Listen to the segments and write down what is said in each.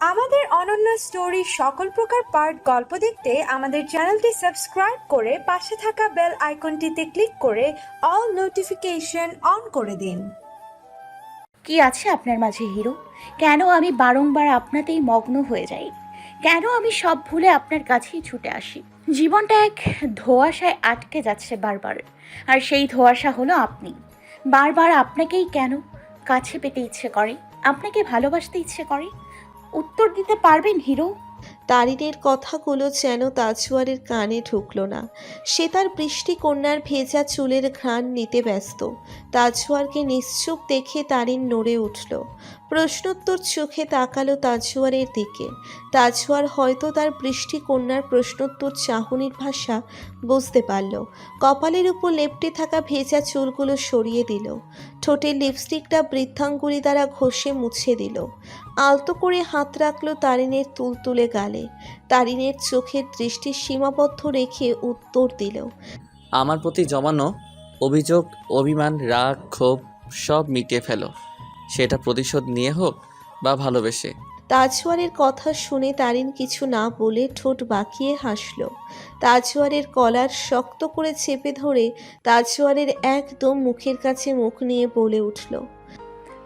আমাদের অনন্য স্টোরি সকল প্রকার পার্ট গল্প দেখতে আমাদের চ্যানেলটি সাবস্ক্রাইব করে পাশে থাকা বেল আইকনটিতে ক্লিক করে অল নোটিফিকেশন অন করে দিন। কি আছে আপনার মাঝে, হিরো? কেন আমি বারংবার আপনাতেই মগ্ন হয়ে যাই? কেন আমি সব ভুলে আপনার কাছেই ছুটে আসি? জীবনটা এক ধোঁয়াশায় আটকে যাচ্ছে বারবার। আর সেই ধোঁয়াশা হলো আপনি। বারবার আপনাকেই কেন? কাছে পেতে ইচ্ছে করে। আপনাকে ভালোবাসতে ইচ্ছে করে। উত্তর দিতে পারবেন হিরো? তারিনের কথাগুলো যেন তাজুয়ারের কানে ঢুকল না। সে তার বৃষ্টি কন্যার ভেজা চুলের ঘ্রাণ নিতে ব্যস্ত। তাজুয়ারকে নিশ্চুপ দেখে তারিন নড়ে উঠল। প্রশ্নোত্তর চোখে তাকালো তাজুয়ারের দিকে। তাজুয়ার হয়তো তার বৃষ্টি কন্যার প্রশ্নোত্তর চাহনির ভাষা বুঝতে পারল। কপালের উপর লেপটে থাকা ভেজা চুলগুলো সরিয়ে দিল। ঠোঁটের লিপস্টিকটা বৃদ্ধাঙ্গুলি দ্বারা ঘষে মুছে দিল। আলতো করে হাত রাখল তারিনের তুলতুলে গালে। তারিনের চোখের দৃষ্টি সীমাবদ্ধ রেখে উত্তর দিল আমার প্রতি জমানো অভিযোগ অভিমান রাগ ক্ষোভ সব মিটিয়ে ফেলো। সেটা প্রতিশোধ নিয়ে হোক বা ভালোবেসে। তাজওয়ারের কথা শুনে তারিন কিছু না বলে ঠোঁট বাঁকিয়ে হাসল। তাজওয়ারের কলার শক্ত করে চেপে ধরে তাজওয়ারের একদম মুখের কাছে মুখ নিয়ে বলে উঠল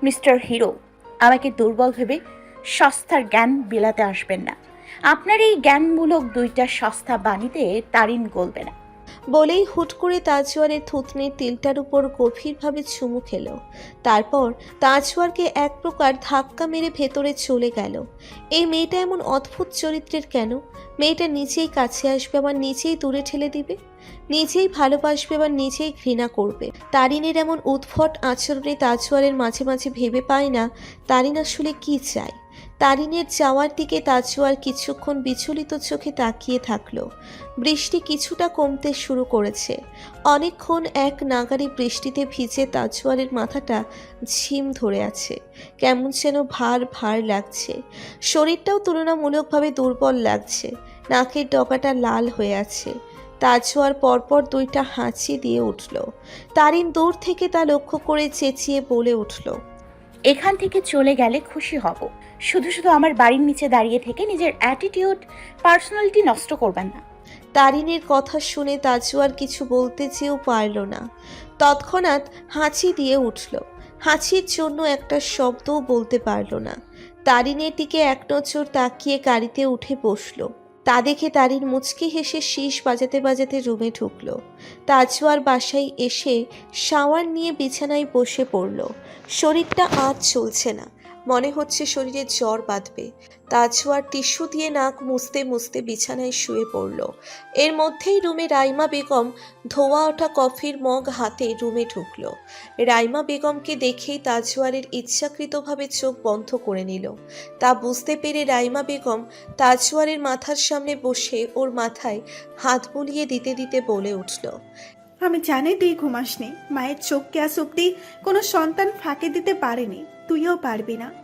মিস্টার হিরো আমাকে দুর্বল ভেবে সস্তার জ্ঞান বিলাতে আসবেন না। আপনার এই জ্ঞানমূলক দুইটা সস্তা বাণীতে তারিন গলবে না। বলেই হুট করে তাজওয়ারের থুতনির তিলটার উপর গভীরভাবে চুমু খেল। তারপর তাজওয়ারকে এক প্রকার ধাক্কা মেরে ভেতরে চলে গেল। এই মেয়েটা এমন অদ্ভুত চরিত্রের কেন? মেয়েটা নিজেই কাছে আসবে, আবার নিজেই দূরে ঠেলে দিবে? নিজেই ভালোবাসবে, আবার নিজেই ঘৃণা করবে? তারিনের এমন উদ্ভট আচরণে তাজওয়ারের মাঝে মাঝে ভেবে পায় না, তারিন আসলে কি চায়? তারিনের যাওয়ার দিকে তাজওয়ার কিছুক্ষণ বিচলিত চোখে তাকিয়ে থাকল। বৃষ্টি কিছুটা কমতে শুরু করেছে। অনেকক্ষণ এক নাগারি বৃষ্টিতে ভিজে তাজওয়ারের মাথাটা ঝিম ধরে আছে। কেমন যেন ভার ভার লাগছে। শরীরটাও তুলনামূলকভাবে দুর্বল লাগছে। নাকের ডগাটা লাল হয়ে আছে। তাজওয়ার পরপর দুইটা হাঁচি দিয়ে উঠল। তারিন দূর থেকে তা লক্ষ্য করে চেঁচিয়ে বলে উঠল এখান থেকে চলে গেলে খুশি হব। শুধু শুধু আমার বাড়ির নিচে দাঁড়িয়ে থেকে নিজের অ্যাটিটিউড পার্সোনালিটি নষ্ট করবেন না। তারিনের কথা শুনে তাজু আর কিছু বলতে চেয়েও পারল না। তৎক্ষণাৎ হাঁচি দিয়ে উঠল। হাঁচির জন্য একটা শব্দও বলতে পারল না। তারিনের দিকে এক নজর তাকিয়ে গাড়িতে উঠে বসল। তা দেখে তারির মুচকি হেসে শীষ বাজাতে বাজাতে রুমে ঢুকল। তাজওয়ার বাসায় এসে শাওয়ার নিয়ে বিছানায় বসে পড়ল। শরীরটা আজ চলছে না। মনে হচ্ছে শরীরে জ্বর বাঁধবে। তাজওয়ার টিস্যু দিয়ে নাক মুছতে মুছতে বিছানায় শুয়ে পড়ল। এর মধ্যেই রুমে রাইমা বেগম ধোয়া ওঠা কফির মগ হাতে রুমে ঢুকল। রাইমা বেগমকে দেখেই তাজওয়ারের ইচ্ছাকৃতভাবে চোখ বন্ধ করে নিল। তা বুঝতে পেরে রাইমা বেগম তাজওয়ারের মাথার সামনে বসে ওর মাথায় হাত বুলিয়ে দিতে দিতে বলে উঠল আমি জানি তুই ঘুমাসনি। মায়ের চোখ গ্যাস অব্দি কোনো সন্তান ফাঁকে দিতে পারেনি। তুইও পারবি না।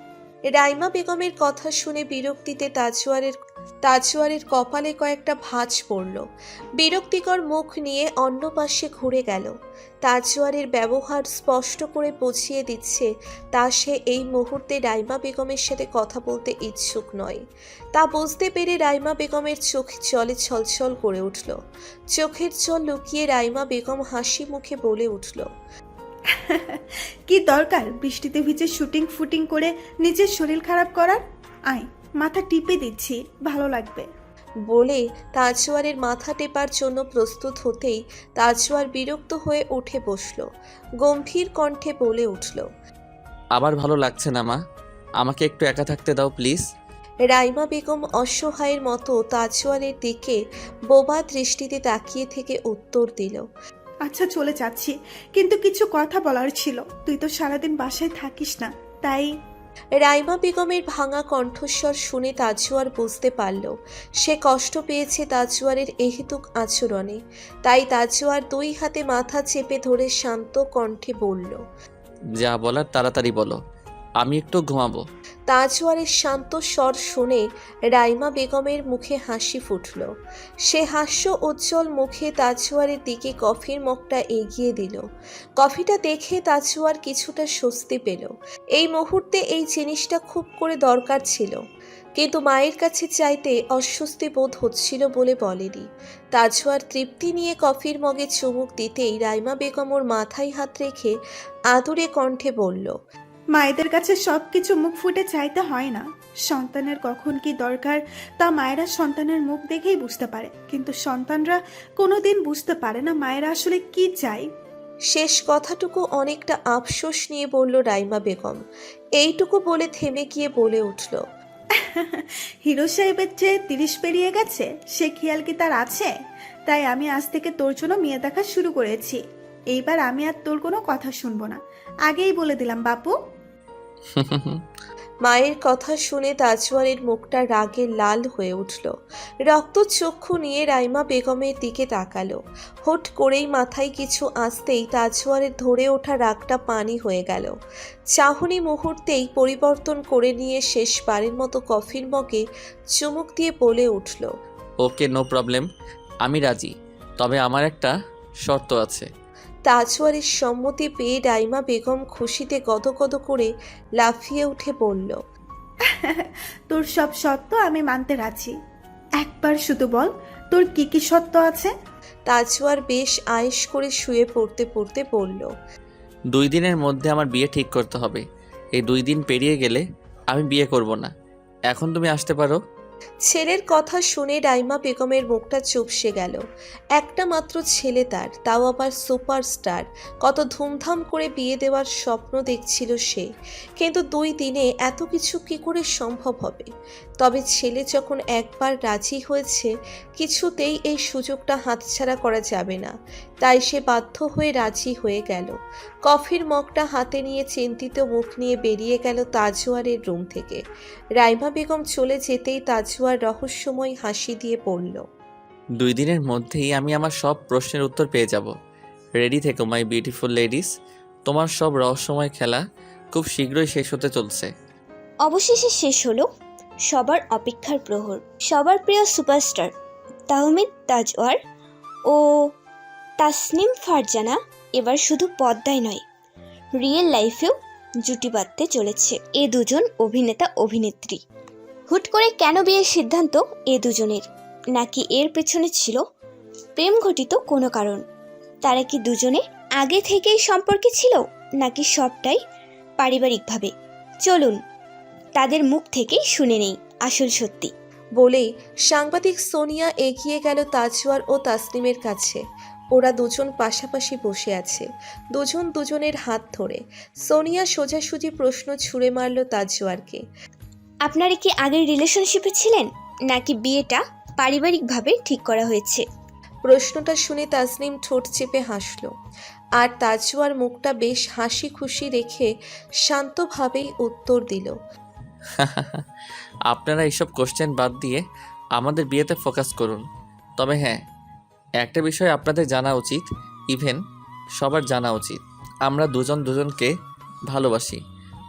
রাইমা বেগমের কথা শুনে বিরক্তিতে তাজওয়ারের তাজওয়ারের কপালে কয়েকটা ভাঁজ পড়ল। বিরক্তিকর মুখ নিয়ে অন্য পাশে ঘুরে গেল। তাজওয়ারের ব্যবহার স্পষ্ট করে বুঝিয়ে দিচ্ছে, তা সে এই মুহূর্তে রাইমা বেগমের সাথে কথা বলতে ইচ্ছুক নয়। তা বুঝতে পেরে রাইমা বেগমের চোখ জলে ছলছল করে উঠল। চোখের জল লুকিয়ে রাইমা বেগম হাসি মুখে বলে উঠল কি দরকার বৃষ্টিতে ভিজে শুটিং ফুটিং করে নিজের শরীর খারাপ করার? আয় মাথা টিপে দিচ্ছি ভালো লাগবে। বলে তাজওয়ারের মাথা টেপার জন্য প্রস্তুত হতেই তাজওয়ার বিরক্ত হয়ে উঠে বসল। গম্ভীর কণ্ঠে বলে উঠল আবার ভালো লাগছে না মা। আমাকে একটু একা থাকতে দাও প্লিজ। রাইমা বেগম অসহায়ের মতো তাজওয়ারের দিকে বোবা দৃষ্টিতে তাকিয়ে থেকে উত্তর দিল আচ্ছা চলে যাচ্ছি। কিন্তু কিছু কথা বলার ছিল। তুই তো সারাদিন বাসায় থাকিস না তাই রাইমা বেগমের ভাঙা কণ্ঠস্বর শুনে তাজুয়ার বুঝতে পারল। সে কষ্ট পেয়েছে তাজুয়ারের এহেতুক আচরণে। তাই তাজুয়ার দুই হাতে মাথা চেপে ধরে শান্ত কণ্ঠে বলল যা বলার তাড়াতাড়ি বলো। আমি একটু ঘুমাবো। তাজওয়ারের শান্ত স্বর শুনে রাইমা বেগমের মুখে হাসি ফুটল। সে হাস্য উজ্জ্বল মুখে তাজওয়ারের দিকে কফির মগটা এগিয়ে দিল। কফিটা দেখে তাজওয়ার কিছুটা স্বস্তি পেল। এই মুহূর্তে এই জিনিসটা খুব করে দরকার ছিল। কিন্তু মায়ের কাছে চাইতে অস্বস্তি বোধ হচ্ছিল বলে বলেনি। তাজওয়ার তৃপ্তি নিয়ে কফির মগে চুমুক দিতেই রাইমা বেগম ওর মাথায় হাত রেখে আদুরে কণ্ঠে বলল মায়েদের কাছে সব কিছু মুখ ফুটে চাইতে হয় না। সন্তানের কখন কি দরকার তা মায়েরা সন্তানের মুখ দেখেই বুঝতে পারে। কিন্তু সন্তানরা কোনোদিন বুঝতে পারে না মায়েরা আসলে কি চায়। শেষ কথাটুকু অনেকটা আফসোস নিয়ে বলল রাইমা বেগম। এইটুকু বলে থেমে গিয়ে বলে উঠল হিরো সাহেবের চেয়ে তিরিশ পেরিয়ে গেছে সে খেয়াল কি তার আছে? তাই আমি আজ থেকে তোর জন্য মেয়ে দেখা শুরু করেছি। এইবার আমি আর তোর কোনো কথা শুনব না। আগেই বলে দিলাম বাপু। মায়ের কথা শুনে তাজওয়ারের মুখটা রাগে লাল হয়ে উঠল। রক্ত চক্ষু নিয়ে রাইমা বেগমের দিকে তাকালো। হুট করেই মাথায় কিছু আসতেই তাজওয়ারের ধরে ওঠা রাগটা পানি হয়ে গেল। চাহনি মুহূর্তেই পরিবর্তন করে নিয়ে শেষবারের মতো কফির মগে চুমুক দিয়ে বলে উঠল, ওকে নো প্রবলেম আমি রাজি। তবে আমার একটা শর্ত আছে। তাজওয়ারের সম্মতি পেয়ে ডাইমা বেগম খুশিতে গদগদ করে লাফিয়ে উঠে বলল তোর সব সত্য আমি মানতে রাজি। একবার শুধু বল তোর কি কি সত্য আছে? তাজওয়ার বেশ আয়েশ করে শুয়ে পড়তে পড়তে বলল দুই দিনের মধ্যে আমার বিয়ে ঠিক করতে হবে। এই দুই দিন পেরিয়ে গেলে আমি বিয়ে করব না। এখন তুমি আসতে পারো। ছেলের কথা শুনে রাইমা বেগমের মুখটা চুপসে গেল। একটা মাত্র ছেলে তার, তাও আবার সুপারস্টার। কত ধুমধাম করে বিয়ে দেওয়ার স্বপ্ন দেখছিল সে। কিন্তু দুই দিনে এত কিছু কি করে সম্ভব হবে? তবে ছেলে যখন একবার রাজি হয়েছে, কিছুতেই এই সুযোগটা হাতছাড়া করা যাবে না। তাই সে বাধ্য হয়ে রাজি হয়ে গেল। কফির মগটা হাতে নিয়ে চিন্তিত মুখ নিয়ে বেরিয়ে গেল তাজওয়ারের রুম থেকে। রাইমা বেগম চলে যেতেই তাজওয়ার রহস্যময় হাসি দিয়ে পড়ল। দুই দিনের মধ্যেই আমি আমার সব প্রশ্নের উত্তর পেয়ে যাব। রেডি থেকো মাই বিউটিফুল লেডিস তোমার সব রহস্যময় খেলা খুব শীঘ্রই শেষ হতে চলছে। অবশেষে শেষ হলো সবার অপেক্ষার প্রহর। সবার প্রিয় সুপারস্টার তাহমিদ তাজওয়ার ও তাসনিম ফারজানা এবার শুধু পদ্মায় নয় রিয়েল লাইফেও জুটি বাঁধতে চলেছে এ দুজন অভিনেতা অভিনেত্রী। হুট করে কেন বিয়ের সিদ্ধান্ত এ দুজনের? নাকি এর পেছনে ছিল প্রেম ঘটিত কোনো কারণ? তারা কি দুজনে আগে থেকেই সম্পর্কে ছিল, নাকি সবটাই পারিবারিকভাবে? চলুন, তাদের মুখ থেকেই শুনে নেই আসল সত্যি। বলেই সাংবাদিক সোনিয়া এগিয়ে গেল তাজওয়ার ও তাসনিমের কাছে। ওরা দুজন পাশাপাশি বসে আছে। দুজন দুজনের হাত ধরে। সোনিয়া সোজাসুজি প্রশ্ন ছুঁড়ে মারল তাজওয়ারকে। আপনারা কি আগের রিলেশনশিপে ছিলেন? নাকি বিয়েটা পারিবারিকভাবে ঠিক করা হয়েছে? প্রশ্নটা শুনে তাসনিম ঠোঁট চেপে হাসল। আর তাজওয়ার মুখটা বেশ হাসি খুশি রেখে শান্তভাবেই উত্তর দিল। আপনারা এইসব কোশ্চেন বাদ দিয়ে আমাদের বিয়েতে ফোকাস করুন। তবে হ্যাঁ একটা বিষয় আপনাদের জানা উচিত ইভেন সবার জানা উচিত। আমরা দুজন দুজনকে ভালোবাসি।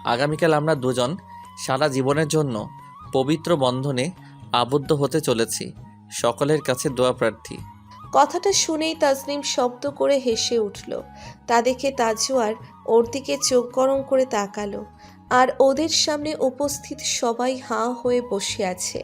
আগামীকাল আমরা দুজন সারা জীবনের জন্য পবিত্র বন্ধনে আবদ্ধ হতে চলেছি। সকলের কাছে দোয়া প্রার্থী। কথাটা শুনেই তাজনিম শব্দ করে হেসে উঠল। তা দেখে তাজওয়ার ওর দিকে চোখ গরম করে তাকালো। আর ওদের সামনে উপস্থিত সবাই হাঁ হয়ে বসে আছে।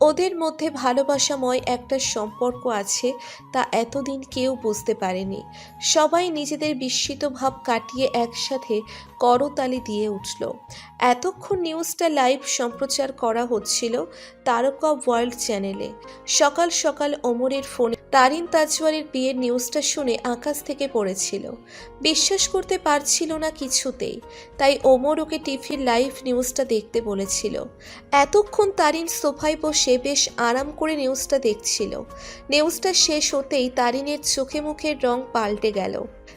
ওদের মধ্যে ভালোবাসাময় একটা সম্পর্ক আছে তা এতদিন কেউ বুঝতে পারেনি। সবাই নিজেদের বিস্মিত ভাব কাটিয়ে একসাথে করতালি দিয়ে উঠল। এতক্ষণ নিউজটা লাইভ সম্প্রচার করা হচ্ছিল তারকা ওয়ার্ল্ড চ্যানেলে। সকাল সকাল ওমরের ফোনে তারিন তাজওয়ারের বিয়ের নিউজটা শুনে আকাশ থেকে পড়েছিল। বিশ্বাস করতে পারছিল না কিছুতেই, তাই ওমর ওকে টিভির লাইভ নিউজটা দেখতে বলেছিল। এতক্ষণ তারিন সোফায় বসে বেশ আরাম করে নিউজটা দেখছিল। নিউজটা শেষ হতেই তারিনের চোখে মুখের রং পাল্টে গেল।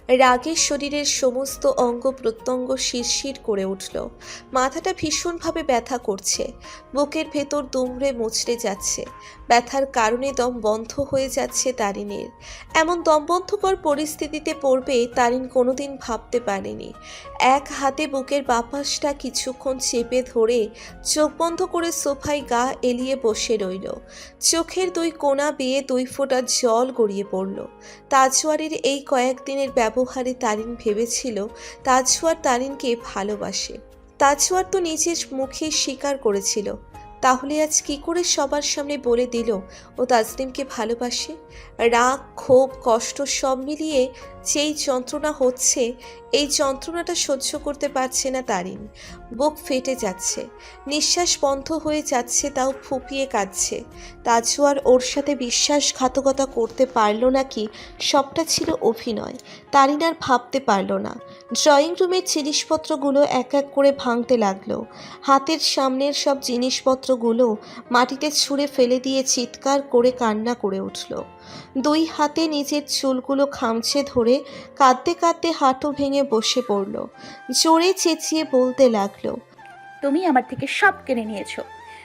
রাগে শরীরের সমস্ত অঙ্গ প্রত্যঙ্গ শিরশির করে উঠল। মাথাটা ভীষণভাবে ব্যথা করছে। বুকের ভেতর দুমড়ে মুচড়ে যাচ্ছে। ব্যথার কারণে দম বন্ধ হয়ে যাচ্ছে তারিনের এমন দমবন্ধকর পরিস্থিতিতে পড়বে তারিন কোনোদিন ভাবতে পারেনি। এক হাতে বুকের বাপাসটা কিছুক্ষণ চেপে ধরে চোখ বন্ধ করে সোফায় গা এলিয়ে বসে রইল। চোখের দুই কোণা বেয়ে দুই ফোঁটা জল গড়িয়ে পড়ল। তাজওয়ারের এই কয়েকদিনের ব্যবহারে তারিন ভেবেছিল তাজওয়ার তারিনকে ভালোবাসে। তাজওয়ার তো নিজের মুখে স্বীকার করেছিল। তাহলে আজ কি করে সবার সামনে বলে দিল ও তাজলিমকে ভালোবাসে? রাগ, ক্ষোভ, কষ্ট সব মিলিয়ে যেই যন্ত্রণা হচ্ছে, এই যন্ত্রণাটা সহ্য করতে পারছে না তারিন। বুক ফেটে যাচ্ছে। নিঃশ্বাস বন্ধ হয়ে যাচ্ছে, তাও ফুপিয়ে কাঁদছে। তাজওয়ার ওর সাথে বিশ্বাসঘাতকতা করতে পারল নাকি সবটা ছিল অভিনয়। তারিন আর ভাবতে পারল না। ড্রয়িং রুমের জিনিসপত্রগুলো এক এক করে ভাঙতে লাগল। হাতের সামনের সব জিনিসপত্রগুলো মাটিতে ছুঁড়ে ফেলে দিয়ে চিৎকার করে কান্না করে উঠল। দুই হাতে নিজের চুলগুলো খামছে ধরে কাঁদতে কাঁদতে হাঁটু ভেঙে বসে পড়ল। জোরে চেঁচিয়ে বলতে লাগল তুমি আমার থেকে সব কেড়ে নিয়েছো।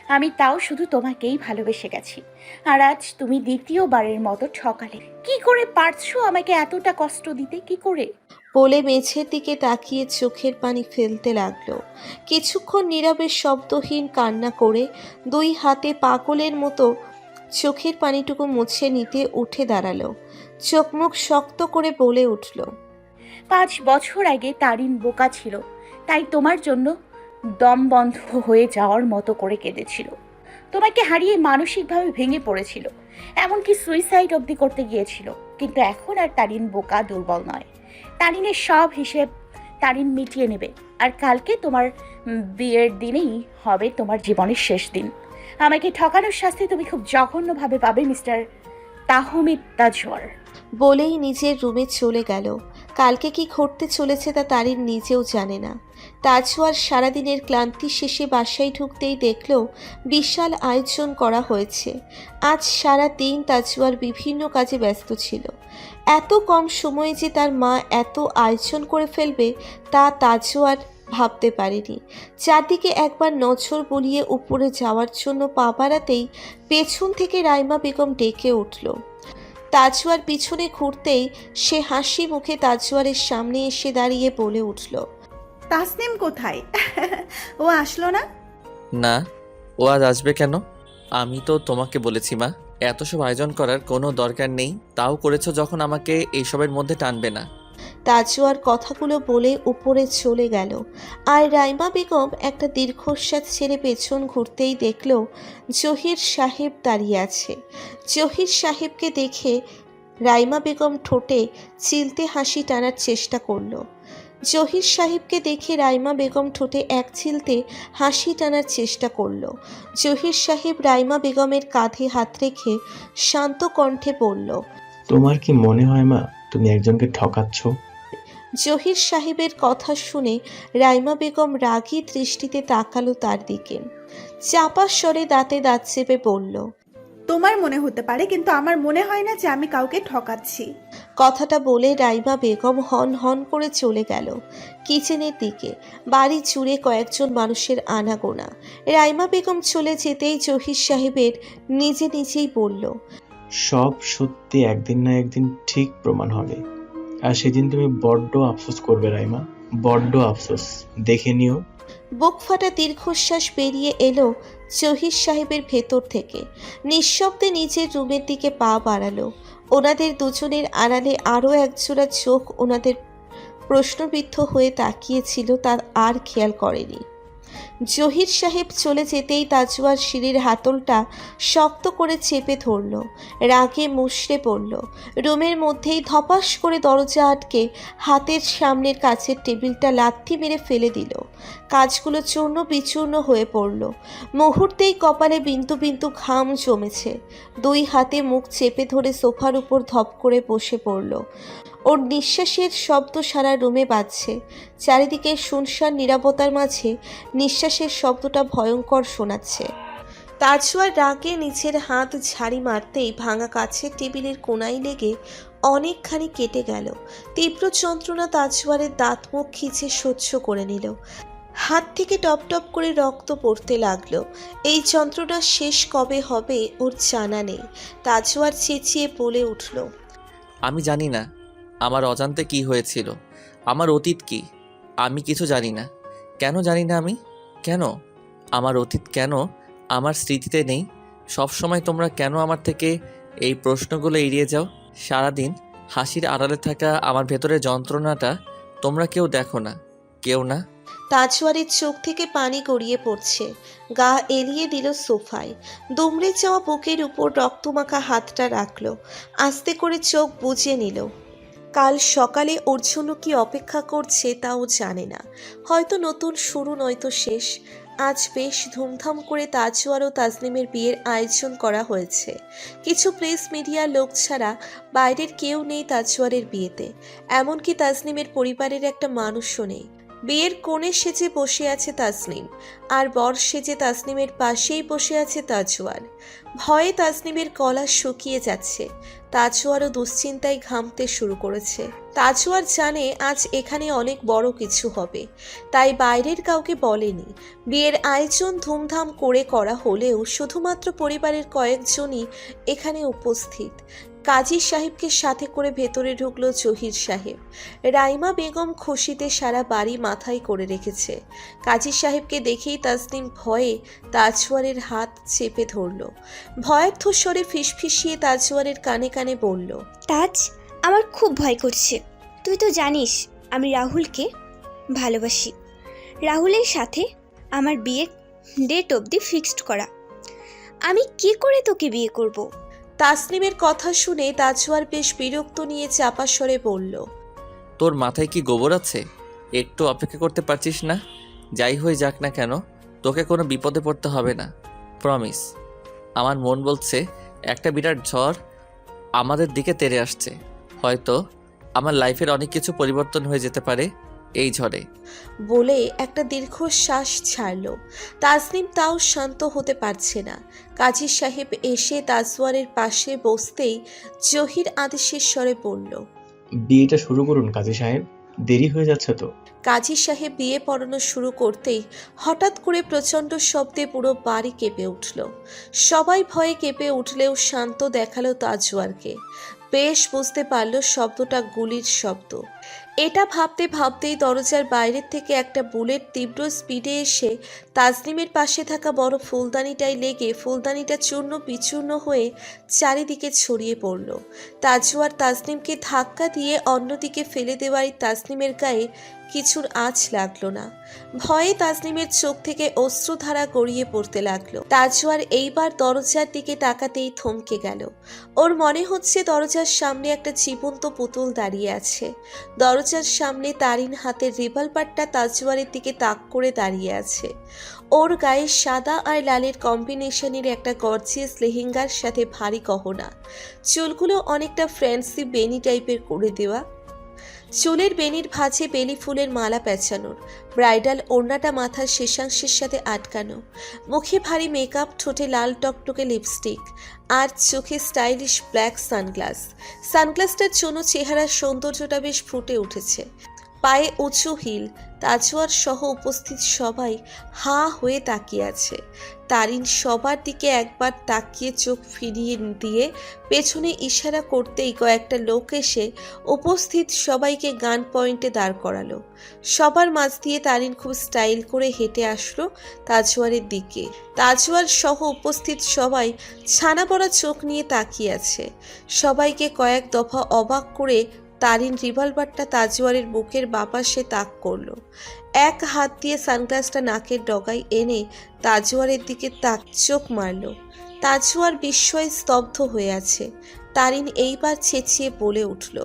আমি তাও শুধু তোমাকেই ভালোবেসে গেছি। আর আজ তুমি দ্বিতীয়বারের মতো ঠকালে। কি করে পারছ আমাকে এতটা কষ্ট দিতে? কি করে? বলে মেঝের দিকে তাকিয়ে চোখের পানি ফেলতে লাগল। কিছুক্ষণ নীরবে শব্দহীন কান্না করে দুই হাতে পাগলের মতো চোখের পানিটুকু মুছে নিতে উঠে দাঁড়াল। চোখ মুখ শক্ত করে বলে উঠল, পাঁচ বছর আগে তারিন বোকা ছিল, তাই তোমার জন্য দম বন্ধ হয়ে যাওয়ার মতো করে কেঁদেছিল। তোমাকে হারিয়ে মানসিকভাবে ভেঙে পড়েছিল, এমনকি সুইসাইড অবধি করতে গিয়েছিল। কিন্তু এখন আর তারিন বোকা দুর্বল নয়। তারিনের সব হিসেব তারিন মিটিয়ে নেবে, আর কালকে তোমার বিয়ের দিনেই হবে তোমার জীবনের শেষ দিন। আমাকে ঠকানোর শাস্তি তুমি খুব জঘন্যভাবে পাবে, মিস্টার তাহমিদ তাজওয়ার। বলেই নিজের রুমে চলে গেল। কালকে কি ঘটতে চলেছে তা তারিন নিজেও জানে না। তাজওয়ার সারাদিনের ক্লান্তি শেষে বাসায় ঢুকতেই দেখল বিশাল আয়োজন করা হয়েছে। আজ সারা দিন তাজওয়ার বিভিন্ন কাজে ব্যস্ত ছিল। এত কম সময়ে যে তার মা এত আয়োজন করে ফেলবে তা তাজওয়ার ভাবতে পারেনি। চারদিকে একবার নজর বলিয়ে উপরে যাওয়ার জন্য পা বাড়াতেই পেছন থেকে রাইমা বেগম ডেকে উঠল। তাজওয়ার পিছনে ঘুরতেই সে হাসি মুখে তাজওয়ারের সামনে এসে দাঁড়িয়ে বলে উঠল তাসনিম কোথায়? ও আসলো না? না ও আজ আসবে কেন? আমি তো তোমাকে বলেছি মা এত সব আয়োজন করার কোনো দরকার নেই তাও করেছ যখন আমাকে এইসবের মধ্যে টানবে না। তাজওয়ার কথাগুলো বলে উপরে চলে গেল। আর রাইমা বেগম একটা দীর্ঘশ্বাস ছেড়ে পেছন ঘুরতেই দেখল, জহির সাহেব দাঁড়িয়ে আছে। জহির সাহেবকে দেখে রাইমা বেগম ঠোঁটে চিলতে হাসি টানার চেষ্টা করল। জহির সাহেবকে দেখে রাইমা বেগম ঠোঁটে এক চিলতে হাসি টানার চেষ্টা করল। জহির সাহেব রাইমা বেগমের কাঁধে হাত রেখে শান্ত কণ্ঠে বলল, তোমার কি মনে হয় মা, তুমি একজনকে ঠকাচ্ছ? জহির সাহেবের কথা শুনে রাইমা বেগম রাগী দৃষ্টিতে তাকালো তার দিকে। চাপা স্বরে দাঁতে দাঁত চেপে বলল তোমার মনে হতে পারে কিন্তু আমার মনে হয় না যে আমি কাউকে ঠকাচ্ছি। কথাটা বলে রাইমা বেগম হন হন করে চলে গেল কিচেনের দিকে। বাড়ি জুড়ে কয়েকজন মানুষের আনাগোনা। রাইমা বেগম চলে যেতেই জহির সাহেবের নিজে নিজেই বলল সব সত্যি একদিন না একদিন ঠিক প্রমাণ হবে। আর সেদিন তুমি বড্ড আফসোস করবে, রাইমা। বড্ড আফসোস। দেখে নিও। বুক ফাটা দীর্ঘশ্বাস বেরিয়ে এলো চহির সাহেবের ভেতর থেকে। নিঃশব্দে নিজের রুমের দিকে পা বাড়ালো। ওনাদের দুজনের আড়ালে আরও একজোড়া চোখ ওনাদের প্রশ্নবিদ্ধ হয়ে তাকিয়েছিল, তার আর খেয়াল করেনি। জহির সাহেব চলে যেতেই তাজুয়ার সিঁড়ির হাতলটা শক্ত করে চেপে ধরল, রাগে মুষড়ে পড়ল। রুমের মধ্যেই ধপাস করে দরজা আটকে হাতের সামনের কাছের টেবিলটা লাথি মেরে ফেলে দিল। কাজগুলো চূর্ণ বিচূর্ণ হয়ে পড়ল। মুহূর্তেই কপালে বিন্দু বিন্দু ঘাম জমেছে। দুই হাতে মুখ চেপে ধরে সোফার উপর ধপ করে বসে পড়ল। ওর নিঃশ্বাসের শব্দ সারা রুমে বাজছে। চারিদিকে শুনশান নিরাপত্তার মাঝে নিঃশ্বাসের শব্দটা ভয়ঙ্কর শোনাচ্ছে। তাজওয়ার রাগে নিচের হাত ঝাড়ি মারতেই ভাঙা কাছের টেবিলের কোনায় লেগে অনেকখানি কেটে গেল। তীব্র যন্ত্রণা তাজওয়ারের দাঁত মুখ খিচে সহ্য করে নিল। হাত থেকে টপ টপ করে রক্ত পড়তে লাগল। এই যন্ত্রণা শেষ কবে হবে ওর জানা নেই। তাজওয়ার চেঁচিয়ে বলে উঠল, আমি জানি না। আমার অজান্তে কি হয়েছিল? আমার অতীত কি? আমি কিছু জানি না। কেন জানি না আমি? কেন? আমার অতীত কেন? আমার স্মৃতিতে নেই? সব সময় তোমরা কেন আমার থেকে এই প্রশ্নগুলো এড়িয়ে যাও? সারাদিন হাসির আড়ালে থাকা আমার ভেতরের যন্ত্রণাটা তোমরা কেউ দেখো না। কেউ না। তাজওয়ারের চোখ থেকে পানি গড়িয়ে পড়ছে। গা এলিয়ে দিল সোফায়। দুমড়ে যাওয়া বুকের উপর রক্তমাখা হাতটা রাখল। আস্তে করে চোখ বুজে নিল। কাল সকালে ওর জন্য কি অপেক্ষা করছে তাও জানে না। হয়তো নতুন শুরু নয়তো শেষ। আজ বেশ ধুমধাম করে তাজওয়ার ও তাজনিমের বিয়ের আয়োজন করা হয়েছে। কিছু প্রেস মিডিয়ার লোক ছাড়া বাইরের কেউ নেই তাজওয়ারের বিয়েতে। এমনকি তাজলিমের পরিবারের একটা মানুষও নেই। বিয়ের কোণে সেজে বসে আছে তাসনিম আর বর সেজে তাসনিমের পাশেই বসে আছে তাজওয়ার ভয়ে তাসনিমের গলা শুকিয়ে যাচ্ছে। তাজওয়ারও দুশ্চিন্তায় ঘামতে শুরু করেছে। তাজওয়ার জানে আজ এখানে অনেক বড় কিছু হবে। তাই বাইরের কাউকে বলেনি। বিয়ের আয়োজন ধুমধাম করে করা হলেও শুধুমাত্র পরিবারের কয়েকজনই এখানে উপস্থিত। কাজী সাহেবকে সাথে করে ভেতরে ঢুকলো জহির সাহেব। রাইমা বেগম খুশিতে সারা বাড়ি মাথায় করে রেখেছে। কাজী সাহেবকে দেখেই তাসনিম ভয়ে তাজওয়ারের হাত চেপে ধরল। ভয়ার্থ স্বরে ফিসফিসিয়ে তাজওয়ারের কানে কানে বলল, তাজ, আমার খুব ভয় করছে। তুই তো জানিস, আমি রাহুলকে ভালোবাসি। রাহুলের সাথে আমার বিয়ের ডেট অবধি ফিক্সড করা। আমি কি করে তোকে বিয়ে করব। তাসনিমের কথা শুনে তাজওয়ার বেশ বিরক্ত নিয়ে চাপা স্বরে বলল, তোর মাথায় কি গোবর আছে? একটু অপেক্ষা করতে পারছিস না? যাই হয়ে যাক না কেন, তোকে কোনো বিপদে পড়তে হবে না প্রমিস আমার মন বলছে, একটা বিরাট ঝড় আমাদের দিকে তেড়ে আসছে। হয়তো আমার লাইফের অনেক কিছু পরিবর্তন হয়ে যেতে পারে এই ঝড়ে। বলে একটা দীর্ঘশ্বাস ছাড়ল। তাসনিম তাও শান্ত হতে পারছে না। কাজী সাহেব এসে তাজওয়ারের পাশে বসতেই জহির আদেশের স্বরে বলল বিয়েটা শুরু করুন কাজী সাহেব দেরি হয়ে যাচ্ছে তো। কাজী সাহেব বিয়ে পড়ানো শুরু করতেই হঠাৎ করে প্রচণ্ড শব্দে পুরো বাড়ি কেঁপে উঠল। সবাই ভয়ে কেঁপে উঠলেও শান্ত দেখাল তাজওয়ারকে। বেশ বুঝতে পারল শব্দটা গুলির শব্দ। এটা ভাবতে ভাবতেই দরজার বাইরের থেকে একটা বুলেট তীব্র স্পিডে এসে তাজলিমের পাশে থাকা বড় ফুলদানিটায় লেগে ফুলদানিটা চূর্ণ বিচূর্ণ হয়ে চারিদিকে ছড়িয়ে পড়ল। তাজু আর তাজলিমকে ধাক্কা দিয়ে অন্যদিকে ফেলে দেওয়ায় তাজলিমের গায়ে কিছুর আঁচ লাগল না। ভয়ে তাজনিমের চোখ থেকে অশ্রুধারা গড়িয়ে পড়তে লাগল। তাজওয়ার এইবার দরজার দিকে তাকাতেই থমকে গেল। ওর মনে হচ্ছে দরজার সামনে একটা জীবন্ত পুতুল দাঁড়িয়ে আছে। দরজার সামনে তারিন হাতের রিভলভারটা তাজওয়ারের দিকে তাক করে দাঁড়িয়ে আছে। ওর গায়ে সাদা আর লালের কম্বিনেশনের একটা গর্জিয়াস লেহেঙ্গার সাথে ভারী গহনা। চুলগুলো অনেকটা ফ্যান্সি বেনি টাইপের করে দেওয়া। চুলের বেনির ভাঁজে বেলি ফুলের মালা পেঁচানোর, ব্রাইডাল ওড়নাটা মাথার শেষাংশের সাথে আটকানো, মুখে ভারী মেকআপ ঠোঁটে লাল টকটকে লিপস্টিক আর চোখে স্টাইলিশ ব্ল্যাক সানগ্লাস সানগ্লাসটার জন্য চেহারার সৌন্দর্যটা বেশ ফুটে উঠেছে। পায়ে উঁচু হিল তাজওয়ার সহ উপস্থিত সবাই হাঁ হয়ে তাকিয়ে আছে। তারিন সবার দিকে একবার তাকিয়ে চোখ ফিরিয়ে দিয়ে পেছনে ইশারা করতেই কয়েকটা লোক এসে উপস্থিত সবাইকে গান পয়েন্টে দাঁড় করালো। সবার মাঝ দিয়ে তারিন খুব স্টাইল করে হেঁটে আসলো তাজওয়ারের দিকে। তাজওয়ার সহ উপস্থিত সবাই ছানা পড়া চোখ নিয়ে তাকিয়ে আছে। সবাইকে কয়েক দফা অবাক করে তারিন রিভলভারটা তাজওয়ারের বুকের বাপাসে তাক করল। এক হাত দিয়ে সানগ্লাসটা নাকের ডগায় এনে তাজওয়ারের দিকে তাক চোখ মারল। তাজওয়ার বিস্ময়ে স্তব্ধ হয়ে আছে। তারিন এইবার চেঁচিয়ে বলে উঠল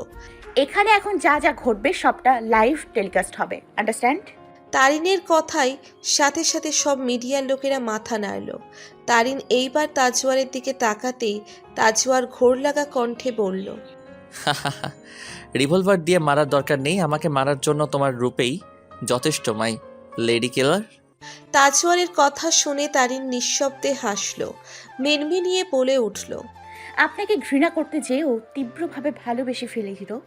এখানে এখন যা যা ঘটবে সবটা লাইভ টেলিকাস্ট হবে আন্ডারস্ট্যান্ড? তারিনের কথাই সাথে সাথে সব মিডিয়ার লোকেরা মাথা নাড়ল। তারিন এইবার তাজওয়ারের দিকে তাকাতেই তাজওয়ার ঘোর লাগা কণ্ঠে বলল রিভলভার দিয়ে মারার দরকার নেই আমাকে মারার জন্য তোমার রূপেই যথেষ্ট মাই। লেডি কিলার তাজওয়ারের কথা শুনে তারিন নিঃশব্দে হাসল মেনমেনিয়ে বলে উঠল আপনাকে ঘৃণা করতে যেও তীব্রভাবে ভালোবেসে ফেলে হিরো।